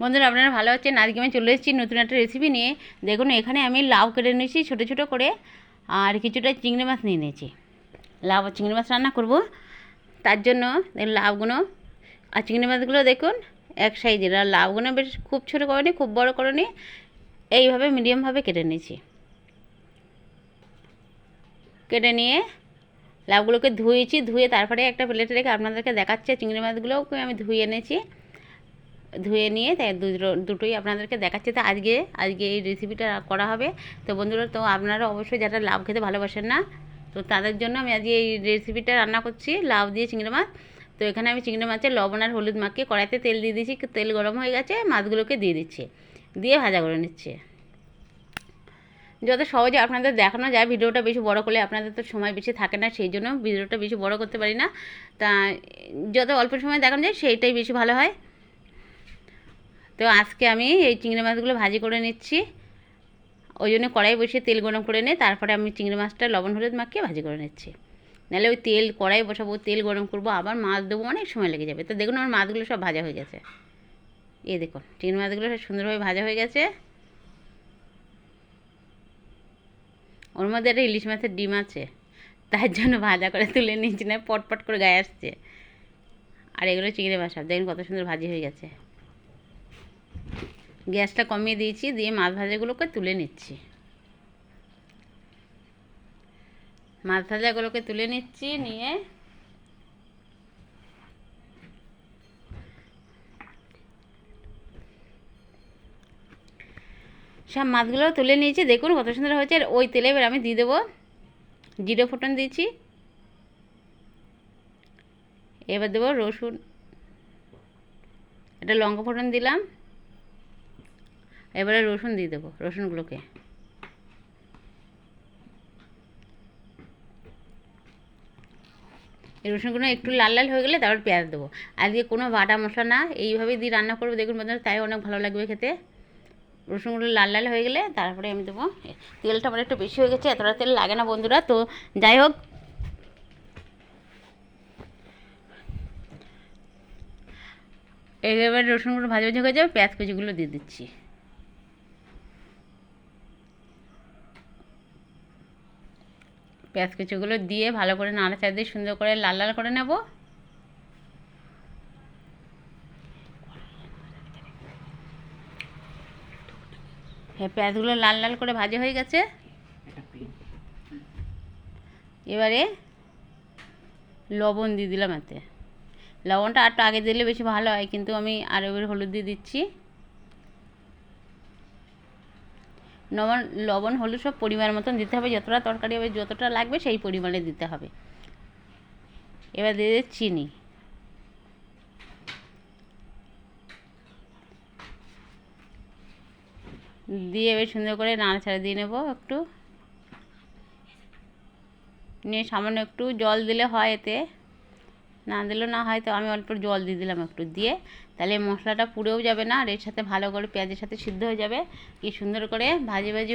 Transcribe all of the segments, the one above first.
বন্ধুরা, আপনারা ভালো আছেন? আজকে আমি চলে এসেছি নতুন একটা রেসিপি নিয়ে। দেখুন, এখানে আমি লাউ কেটে নিয়েছি ছোটো ছোটো করে, আর কিছুটা চিংড়ি মাছ নিয়ে নিয়েছি। লাউ আর চিংড়ি মাছ রান্না করব। তার জন্য লাউগুলো আর চিংড়ি মাছগুলো দেখুন, এক সাইজের। আর লাউগুলো বেশ খুব ছোটো করেনি, খুব বড় করেনি, এইভাবে মিডিয়ামভাবে কেটে নিয়েছি। কেটে নিয়ে লাউগুলোকে ধুয়েছি, ধুয়ে তারপরে একটা প্লেটে রেখে আপনাদেরকে দেখাচ্ছে, চিংড়ি মাছগুলোকে আমি ধুয়ে এনেছি। ধুয়ে নিয়ে তাই দুটো দুটোই আপনাদেরকে দেখাচ্ছি। তো আজকে আজকে এই রেসিপিটা করা হবে। তো বন্ধুরা, তো আপনারা অবশ্যই যারা লাউ খেতে ভালোবাসেন না, তো তাদের জন্য আমি আজকে এই রেসিপিটা রান্না করছি, লাউ দিয়ে চিংড়ি মাছ। তো এখানে আমি চিংড়ি মাছের লবণ আর হলুদ মাখিয়ে কড়াইতে তেল দিয়ে দিচ্ছি তেল গরম হয়ে গেছে, মাছগুলোকে দিয়ে দিচ্ছি। দিয়ে ভাজা করে নিচ্ছে। যত সহজে আপনাদের দেখানো যায়, ভিডিওটা বেশি বড় করলে আপনাদের তো সময় বেশি থাকে না, সেই জন্য ভিডিওটা বেশি বড় করতে পারি না। তা, যত অল্প সময় দেখানো যায়, সেইটাই বেশি ভালো হয়। তো আজকে আমি এই চিংড়ি মাছগুলো ভাজি করে নিচ্ছি। ওই জন্য কড়াই বসিয়ে তেল গরম করে নিয়ে তারপরে আমি চিংড়ি মাছটা লবণ হলুদ মাখিয়ে ভাজি করে নিচ্ছি। নাহলে ওই তেল কড়াই বসাবো, তেল গরম করব, আবার মাছ দেবো, অনেক সময় লেগে যাবে। তো দেখুন আমার মাছগুলো সব ভাজা হয়ে গেছে। এই দেখুন, চিংড়ি মাছগুলো সব সুন্দরভাবে ভাজা হয়ে গেছে। ওর মধ্যে একটা ইলিশ মাছের ডিম আছে, তার জন্য ভাজা করে তুলে নিচ্ছি না পটপট করে গায়ে আসছে। আর এগুলো চিংড়ি মাছ সব দেখুন কত সুন্দর ভাজি হয়ে গেছে। গ্যাসটা কমিয়ে দিয়েছি, দিয়ে মাছ ভাজাগুলোকে তুলে নিচ্ছি। মাছ ভাজাগুলোকে তুলে নিচ্ছি, নিয়ে সব মাছগুলো তুলে নিয়েছি। দেখুন কত সুন্দর হয়েছে। আর ওই তেলে এবার আমি দিয়ে দেবো জিরো ফোটন দিয়েছি। এবার দেবো রসুন। এটা লঙ্কা ফোটন দিলাম। এবারে রসুন দিয়ে দেবো, রসুনগুলোকে। এই রসুনগুলো একটু লাল লাল হয়ে গেলে তারপর পেঁয়াজ দেবো। আজকে কোনো বাটা মশলা না, এইভাবেই দিয়ে রান্না করব, দেখুন বন্ধুরা, তাই অনেক ভালো লাগবে খেতে। রসুনগুলো লাল লাল হয়ে গেলে তারপরে আমি দেবো তেলটা আমার একটু বেশি হয়ে গেছে, এতটা তেল লাগে না বন্ধুরা, তো যাই হোক। এবার রসুনগুলো ভাজা ভাজা হয়ে যাবে পেঁয়াজ কুচিগুলো দিয়ে দিচ্ছি। পেঁয়াজ কুচিগুলো দিয়ে ভালো করে নাড়াচাড়া দিয়ে সুন্দর করে লাল লাল করে নেব। হ্যাঁ পেঁয়াজগুলো লাল লাল করে ভাজা হয়ে গেছে। এবারে লবণ দিয়ে দিলাম এতে। লবণটা আরটা আগে দিলে বেশি ভালো হয়, কিন্তু আমি আর এবার হলুদ দিয়ে দিচ্ছি। লবণ লবণ, হলুদ সব পরিমাণ মতন দিতে হবে। যতটা তরকারি হবে, যতটা লাগবে সেই পরিমাণে দিতে হবে। এবার দিয়ে চিনি। দিয়ে এবার সুন্দর করে নাড়াচাড়া দিয়ে নেব একটু। নিয়ে সামান্য একটু জল দিলে হয় এতে। না দিলেও না হয় তো আমি অল্প জল দিয়ে দিলাম একটু দিয়ে। তাহলে মশলাটা পুড়েও যাবে না আর এর সাথে ভালো করে পেঁয়াজের সাথে সিদ্ধ হয়ে যাবে। কি সুন্দর করে ভাজি ভাজি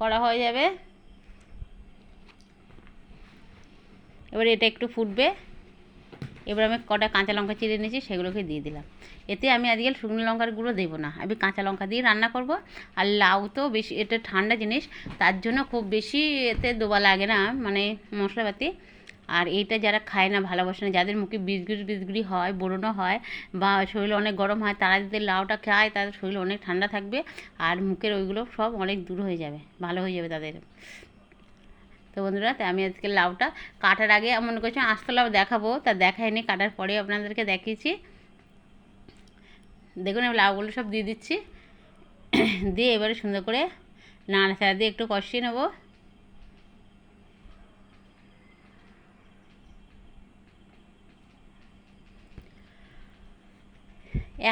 করা হয়ে যাবে। এবার এটা একটু ফুটবে। এবার আমি কটা কাঁচা লঙ্কা চিড়ে নিয়েছি, সেগুলোকে দিয়ে দিলাম। এতে আমি আজকাল শুকনো লঙ্কার গুঁড়ো দেবো না, আমি কাঁচা লঙ্কা দিয়ে রান্না করব। আর লাউ তো বেশি, এটা ঠান্ডা জিনিস, তার জন্য খুব বেশি এতে দেওয়া লাগে না মানে মশলাপাতি। আর এইটা যারা খায় না, ভালোবাসে না, যাদের মুখে বিজগুড়ি বিজগুড়ি হয় বড়োনো হয় বা শরীর অনেক গরম হয়, তারা যদি লাউটা খায়, তাদের শরীর অনেক ঠান্ডা থাকবে আর মুখের ওইগুলো সব অনেক দূর হয়ে যাবে, ভালো হয়ে যাবে তাদের। তো বন্ধুরা তাই আমি আজকে লাউটা কাটার আগে মনে করছি, আস্ত লাউ দেখাবো, তা দেখায়নি কাটার পরে আপনাদেরকে দেখিয়েছি। দেখুন, আমি লাউগুলো সব দিয়ে দিচ্ছি। দিয়ে এবারে সুন্দর করে নাড়াচাড়া দিয়ে একটু কষিয়ে নেব।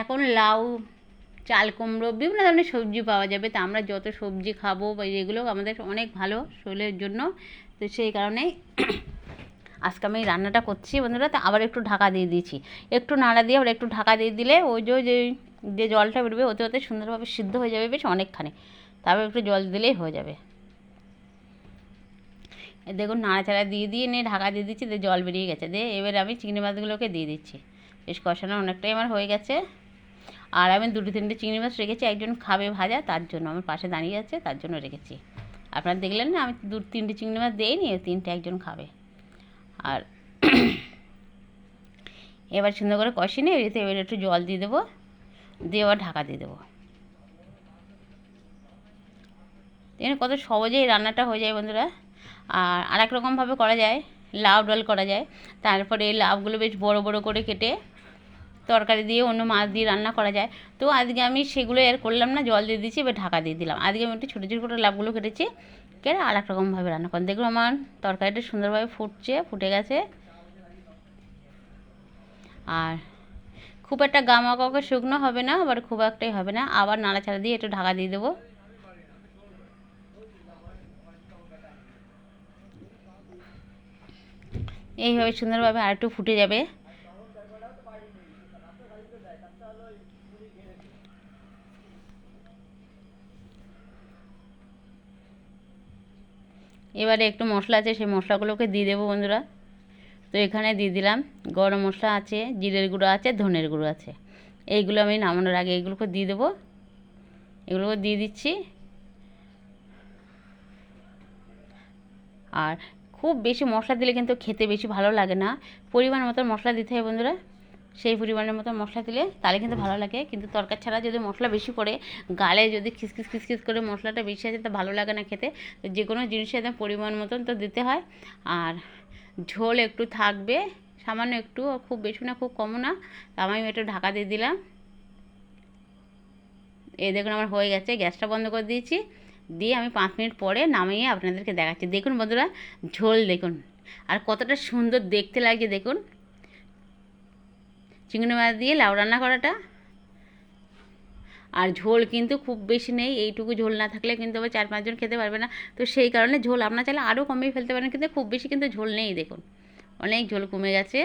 এখন লাউ, চাল কুমড়ো, বিভিন্ন ধরনের সবজি পাওয়া যাবে। তা আমরা যত সবজি খাব বা এগুলো আমাদের অনেক ভালো শরীরের জন্য। তো সেই কারণেই আজকে আমি রান্নাটা করছি বন্ধুরা। তো আবার একটু ঢাকা দিয়ে দিয়েছি। একটু নাড়া দিয়ে আবার একটু ঢাকা দিয়ে দিলে ওই যে যে জলটা বেরোবে ওতে ওতে সুন্দরভাবে সিদ্ধ হয়ে যাবে বেশ অনেকখানি। তারপর একটু জল দিলেই হয়ে যাবে। দেখুন, নাড়াচাড়া দিয়ে দিয়ে নিয়ে ঢাকা দিয়ে দিচ্ছি, দিয়ে জল বেরিয়ে গেছে। দিয়ে এবার আমি চিংড়ি মাছগুলোকে দিয়ে দিচ্ছি। বেশ কষানো অনেকটাই আমার হয়ে গেছে। আর আমি দুটো তিনটে চিংড়ি মাছ রেখেছি, একজন খাবে ভাজা, তার জন্য আমার পাশে দাঁড়িয়ে আছে, তার জন্য রেখেছি। আপনারা দেখলেন না, আমি দু তিনটে চিংড়ি মাছ দিইনি তিনটে একজন খাবে। আর এবার সুন্দর করে কষি নিয়ে এতে এবার একটু জল দিয়ে দেবো, দিয়ে আবার ঢাকা দিয়ে দেবো। এখানে কত সহজেই রান্নাটা হয়ে যায় বন্ধুরা। আর আরেক রকমভাবে করা যায়, লাউ ডাল করা যায়। তারপরে এই লাউগুলো বেশ বড় বড় করে কেটে তরকারি দিয়ে অন্য মাছ দিয়ে রান্না করা যায়। তো আজকে আমি সেগুলো আর করলাম না, জল দিয়ে দিয়েছি, এবার ঢাকা দিয়ে দিলাম। আজকে আমি একটু ছোটো ছোটো করে লাউগুলো কেটেছি, কেটে আর এক রকমভাবে রান্না করেন দেখুন আমার তরকারিটা সুন্দরভাবে ফুটছে, ফুটে গেছে। আর খুব একটা গামাকাকে শুকনো হবে না, আবার খুব একটাই হবে না। আবার নাড়াচাড়া দিয়ে একটু ঢাকা দিয়ে দেবো। এইভাবে সুন্দরভাবে আর একটু ফুটে যাবে। এবারে একটু মশলা আছে, সেই মশলাগুলোকে দিয়ে দেবো বন্ধুরা। তো এখানে দিয়ে দিলাম, গরম মশলা আছে, জিরের গুঁড়ো আছে, ধনের গুঁড়ো আছে। এইগুলো আমি নামানোর আগে এইগুলোকে দিয়ে দেবো। এগুলোকে দিয়ে দিচ্ছি। আর খুব বেশি মশলা দিলে কিন্তু খেতে বেশি ভালো লাগে না। পরিমাণ মতো মশলা দিতে হয় বন্ধুরা। সেই পরিমাণের মতো মশলা দিলে তাহলে কিন্তু ভালো লাগে। কিন্তু তরকার ছাড়া যদি মশলা বেশি পড়ে, গালে যদি খিসখিস খিসখিস করে মশলাটা বেশি আছে, তা ভালো লাগে না খেতে। তো যে কোনো জিনিসের একদম পরিমাণ মতন তো দিতে হয়। আর ঝোল একটু থাকবে, সামান্য একটু, খুব বেশি না, খুব কমও না। আমি একটু ঢাকা দিয়ে দিলাম। এই দেখুন আমার হয়ে গেছে, গ্যাসটা বন্ধ করে দিয়েছি। দিয়ে আমি পাঁচ মিনিট পরে নামিয়ে আপনাদেরকে দেখাচ্ছি। দেখুন বন্ধুরা, ঝোল দেখুন। আর কতটা সুন্দর দেখতে লাগছে, দেখুন। চিংড়ি মাছ দিয়ে লাউ রান্না করাটা। আর ঝোল কিন্তু খুব বেশি নেই, এইটুকু ঝোল না থাকলে কিন্তু আবার চার পাঁচজন খেতে পারবে না। তো সেই কারণে ঝোল আপনার চাইলে আরও কমিয়ে ফেলতে পারেন, কিন্তু খুব বেশি কিন্তু ঝোল নেই, দেখুন। অনেক ঝোল কমে গেছে।